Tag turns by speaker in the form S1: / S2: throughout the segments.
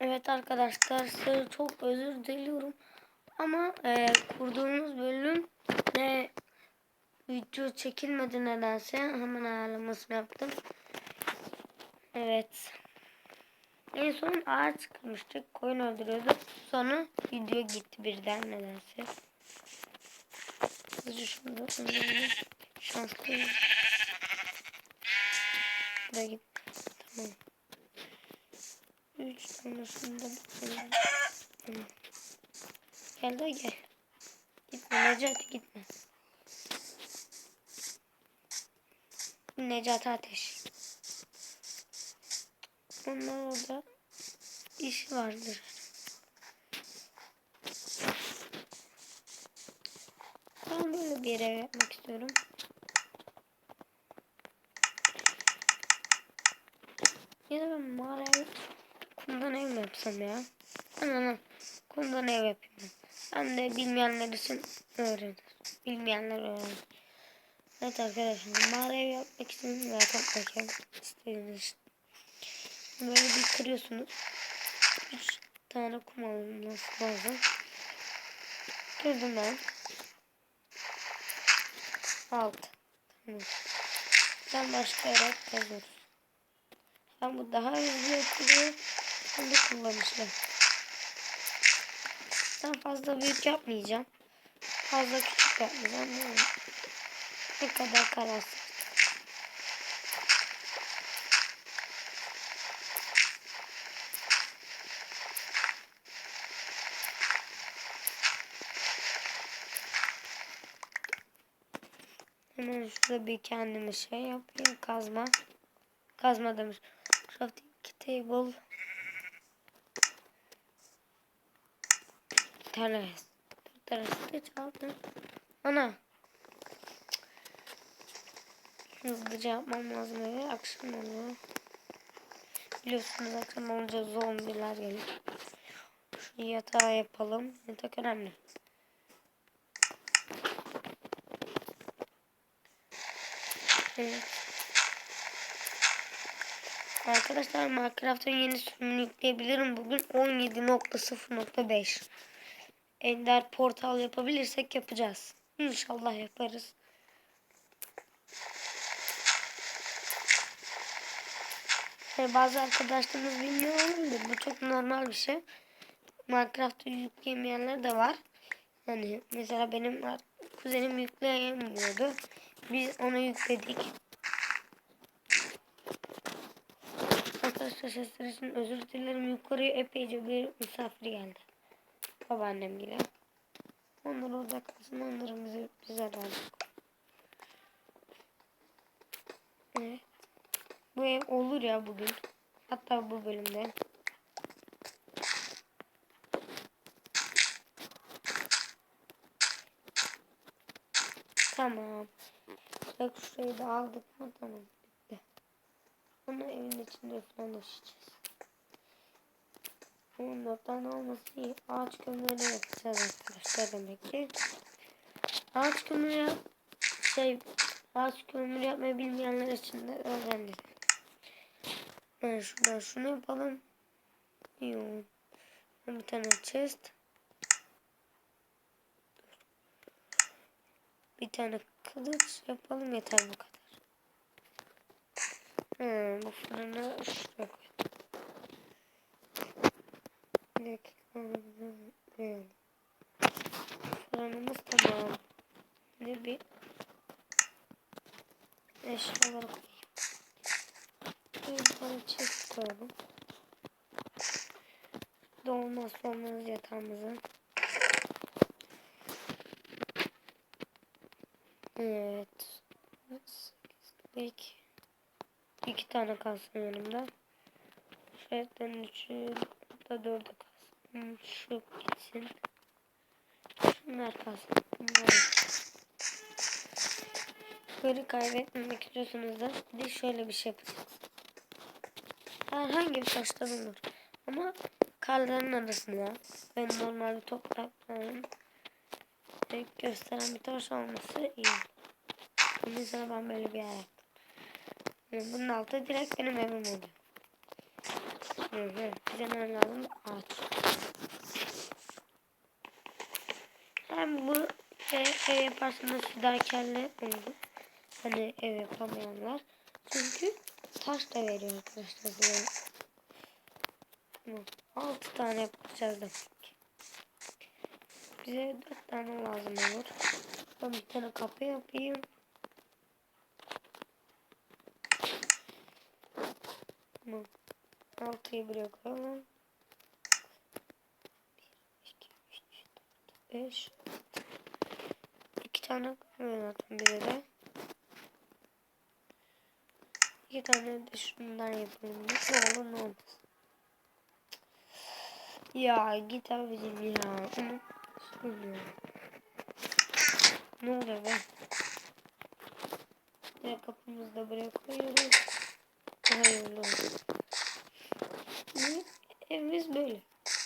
S1: Evet arkadaşlar size çok özür diliyorum. Ama e, kurduğumuz bölüm ne video çekilmedi nedense. Hemen ayarlamasını yaptım. Evet. En son ağaç çıkmıştık. Koyun öldürüyorduk. Sonra video gitti birden nedense. Hızlıca şunu. Şanslıyım. Da gitti. Tamam. Üç de bakalım. Tamam. Gel de gel. Gitme Necati gitme. Necati Ateş. Onlar orada iş vardır. Ben böyle bir yere yapmak istiyorum. Ya da ben mağaraya kumdan ev yapsam ya? Anladım. Kumdan ev yapayım ben. Ben de bilmeyenler için öğrenir. Bilmeyenler öğrenir. Evet arkadaşlar mağara ev yapmak için veya toplarken istediğiniz. Böyle bir kırıyorsunuz. 3 tane kum alınması lazım. Kırdım ben. 6. Tamam. Ben başlayarak yazıyoruz. Ben bu daha hızlı yapılıyor. De kullanışlı. Ben fazla büyük yapmayacağım. Fazla küçük yapmayacağım. Ne kadar kararsız. Hemen şurada bir kendime şey yapayım. Kazma. Kazma demiş. Crafting table. Teres de çaldım. Ana. Hızlıca yapmam lazım eve. Akşam oluyor. Biliyorsunuz akşam olunca zombiler gelir. Şu yatağı yapalım. Yatak önemli. Evet. Arkadaşlar Minecraft'ın yeni sürümünü yükleyebilirim. Bugün 17.0.5 Ender portal yapabilirsek yapacağız. İnşallah yaparız. Ve bazı arkadaşlarımız bilmiyor olabilir. Bu çok normal bir şey. Minecraft'ı yükleyemeyenler de var. Hani mesela benim kuzenim yükleyemiyordu. Biz onu yükledik. Arkadaşlar sesler için özür dilerim. Yukarıya epeyce bir misafir geldi. Babaannem gibi. Onlar orada kalsın. Onları bize, bize. Bu ev olur ya bugün. Hatta bu bölümde. Tamam. Bak şurayı da aldık mı? Tamam. Bitti. Onu evin içinde falan taşıyacağız. 14 tane olması iyi. Ağaç kömürü yapacağız arkadaşlar demek ki. Ağaç kömürü şey ağaç kömürü yapmayı bilmeyenler için de öğrendim. Ben şuradan şunu yapalım. Yok. Bir tane chest. Bir tane kılıç yapalım yeter bu kadar. Hmm, bu fırını şuraya koyalım. Fırınımız tamam. Şimdi bir eşyaları koyayım. Bir tane chest koyalım. Dolmaz olmaz yatağımızı. Evet. İlk iki tane kalsın yanımda. Şeritlerin üçü da dördü kalsın. Şu gitsin. Şunlar kalsın. Bunlar. Böyle kaybetmemek istiyorsanız da bir şöyle bir şey yapacağız. Herhangi bir taştan olur. Ama karların arasında ben normal toprakların gösteren bir taş olması iyi. Sonra ben böyle bir yer yaptım. Bunun altı direkt benim evim oluyor. Bize ne lazım? Ağaç. Hem bu e, ev yaparsanız fidakarlı olur. Hani ev yapamayanlar. Çünkü taş da veriyor arkadaşlar. Böyle. Tamam. 6 tane yapacağız demek. Bize 4 tane lazım olur. Ben bir tane kapı yapayım. Tamam. 6'yı buraya koyalım. 1, 2, 3, 4, 5, 2 tane koyuyorum zaten bize de. 2 tane de şundan yapalım. Ne olur ne olmaz. Ya git abicim ya. Söylüyorum. Ne oluyor be? Direkt kapımızı da buraya koyuyoruz. Hayırlı olsun. Bizim evimiz böyle.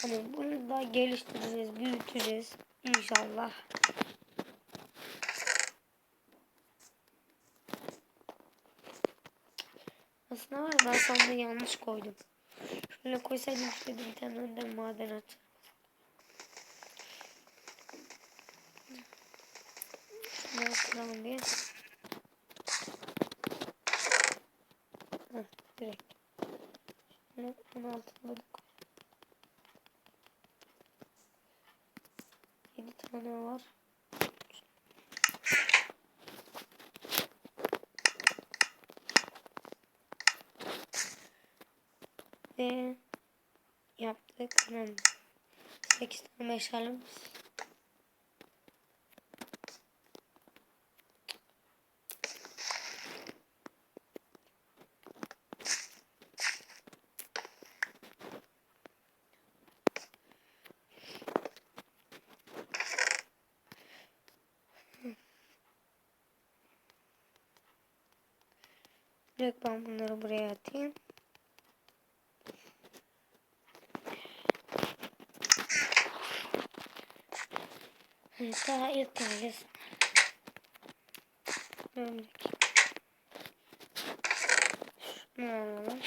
S1: Hani bunu daha geliştireceğiz, büyüteceğiz. İnşallah. Aslında var ben sandığı yanlış koydum. Şöyle koysaydım şöyle bir tane önden maden at. Şunu kıralım bir. Heh, direkt. Altına da koy. 7 tane var. Ve yaptık. Tamam. 8 tane meşalemiz. Direkt ben bunları buraya atayım. Evet, daha ilk geleceğiz. Şunu alalım.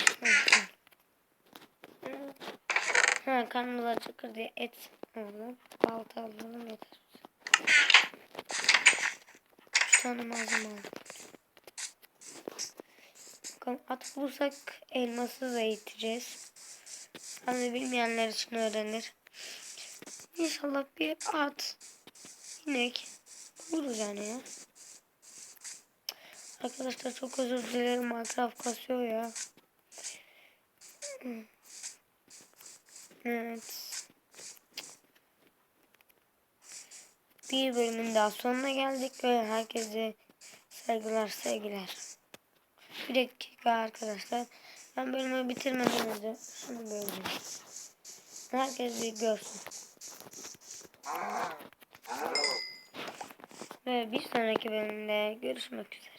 S1: Ha, karnımız acıkır diye et alalım. Balta alalım yeter. Üç tane malzeme aldım. Bakalım at bulursak elması da eğiteceğiz. Hani bilmeyenler için öğrenir. İnşallah bir at, inek buluruz yani ya. Arkadaşlar çok özür dilerim Minecraft kasıyor ya. Evet. Bir bölümün daha sonuna geldik ve herkese saygılar sevgiler. Bir dakika arkadaşlar. Ben bölümü bitirmeden önce şunu böleceğim. Herkes bir görsün. Ve bir sonraki bölümde görüşmek üzere.